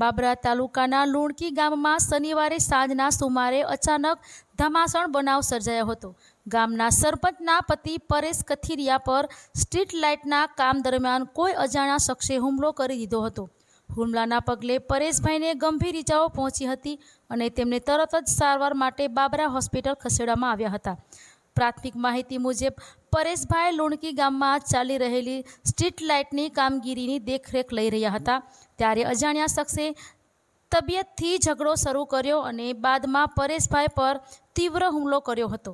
બાબરા તાલુકાના લુણકી ગામમાં શનિવારે સાંજના સુમારે અચાનક ધમાસણ બનાવ સર્જાયો હતો. ગામના સરપંચના પતિ પરેશ કથિરિયા પર સ્ટ્રીટ લાઇટના કામ દરમિયાન કોઈ અજાણ્યા શખ્સે હુમલો કરી દીધો હતો. હુમલાના પગલે પરેશભાઈને ગંભીર ઇજાઓ પહોંચી હતી અને તેમને તરત જ સારવાર માટે બાબરા હોસ્પિટલ ખસેડવામાં આવ્યા હતા. પ્રાથમિક માહિતી મુજબ, પરેશભાઈ લુણકી ગામમાં ચાલી રહેલી સ્ટ્રીટ લાઇટની કામગીરીની દેખરેખ લઈ રહ્યા હતા. ત્યારે અજાણ્યા શખ્સે તબિયતથી ઝઘડો શરૂ કર્યો અને બાદમાં પરેશભાઈ પર તીવ્ર હુમલો કર્યો હતો.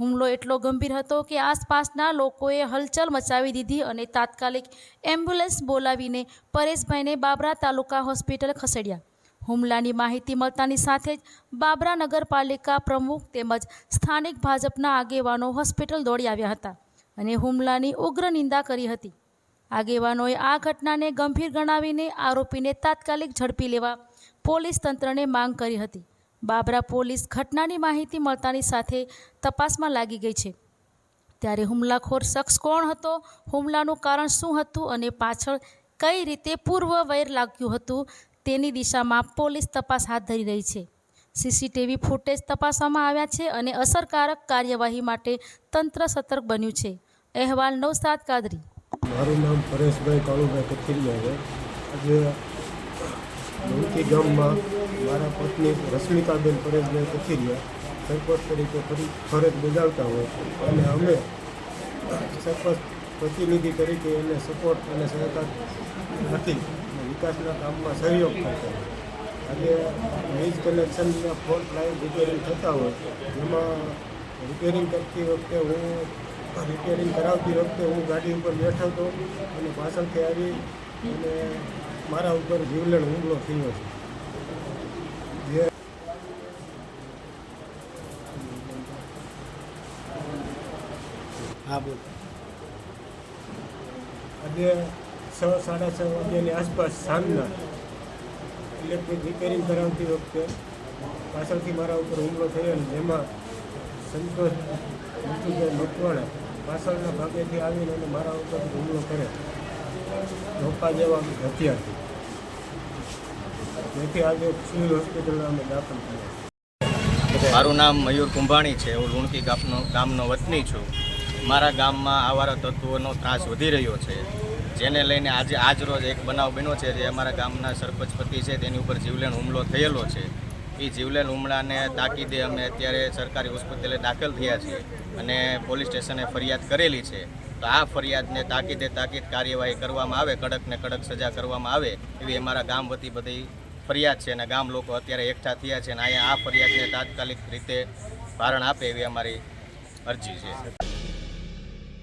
હુમલો એટલો ગંભીર હતો કે આસપાસના લોકોએ હલચલ મચાવી દીધી અને તાત્કાલિક એમ્બ્યુલન્સ બોલાવીને પરેશભાઈને બાબરા તાલુકા હોસ્પિટલ ખસેડ્યા. હુમલાની માહિતી મળતાની સાથે જ બાબરા નગરપાલિકા પ્રમુખ તેમજ સ્થાનિક ભાજપના આગેવાનો હોસ્પિટલ દોડી આવ્યા હતા અને હુમલાની ઉગ્ર નિંદા કરી હતી. આગેવાનોએ આ ઘટનાને ગંભીર ગણાવીને આરોપીને તાત્કાલિક ઝડપી લેવા પોલીસ તંત્રને માંગ કરી હતી. બાબરા પોલીસ ઘટનાની માહિતી મળતાની સાથે તપાસમાં લાગી ગઈ છે. ત્યારે હુમલાખોર શખ્સ કોણ હતો, હુમલાનું કારણ શું હતું અને પાછળ કઈ રીતે પૂર્વ વૈર લાગ્યું હતું તેની દિશામાં પોલીસ તપાસ હાથ ધરી રહી છે. સીસીટીવી ફૂટેજ તપાસવામાં આવ્યા છે અને અસરકારક કાર્યવાહી માટે તંત્ર સતર્ક બન્યું છે. અહેવાલ નવસાદ કાદરી. મારું નામ પરેશભાઈ કાળુભાઈ કથિરિયા છે. આજે ધોળકી ગામમાં મારા પત્ની રશ્મિકાબેન પરેશભાઈ કથિરિયા સરપંચ તરીકે ફરજ બજાવતા હોય અને અમે સરપંચ પ્રતિનિધિ તરીકે એને સપોર્ટ અને સહકાર અને વિકાસના કામમાં સહયોગ થશે આજે વીજ કનેક્શનના ફોલ્ટ લાઈન રિપેરિંગ થતા હોય, એમાં રિપેરિંગ કરતી વખતે હું રિપેરિંગ કરાવતી વખતે હું ગાડી ઉપર બેઠો હતો અને પાછળથી આવી અને મારા ઉપર જીવલેણ હુમલો થયો છે. હા, બોલ. આજે છ, સાડા છ વાગ્યાની આસપાસ સાંજના ઇલેક્ટ્રિક રિપેરિંગ કરાવતી વખતે પાછળથી મારા ઉપર હુમલો થયો જેમાં સંતોષ મૃત્યુભાઈ મકવાણા પાછળના ભાગેથી આવીને અને મારા ઉપર હુમલો કરે ધોકા જેવા હથિયારથી. જેથી આજે સિવિલ હોસ્પિટલમાં અમે દાખલ થયા. મારું નામ મયુર કુંભાણી છે. હું લુણકી ગામનો ગામનો વતની છું. મારા ગામમાં આવારા તત્વોનો ત્રાસ વધી રહ્યો છે. જેને લઈને આજે આજ રોજ એક બનાવ બન્યો છે જે અમારા ગામના સરપંચ પતિ છે, તેની ઉપર જીવલેણ હુમલો થયેલો છે. એ જીવલેણ હુમલાને તાકીદે અમે અત્યારે સરકારી હોસ્પિટલે દાખલ થયા છીએ અને પોલીસ સ્ટેશને ફરિયાદ કરેલી છે. તો આ ફરિયાદને તાકીદે તાકીદ કાર્યવાહી કરવામાં આવે કડકને કડક સજા કરવામાં આવે એવી અમારા ગામ વતી બધી ફરિયાદ છે અને ગામ લોકો અત્યારે એકઠા થયા છે અને અહીંયા આ ફરિયાદને તાત્કાલિક રીતે ભારણ આપે એવી અમારી અરજી છે.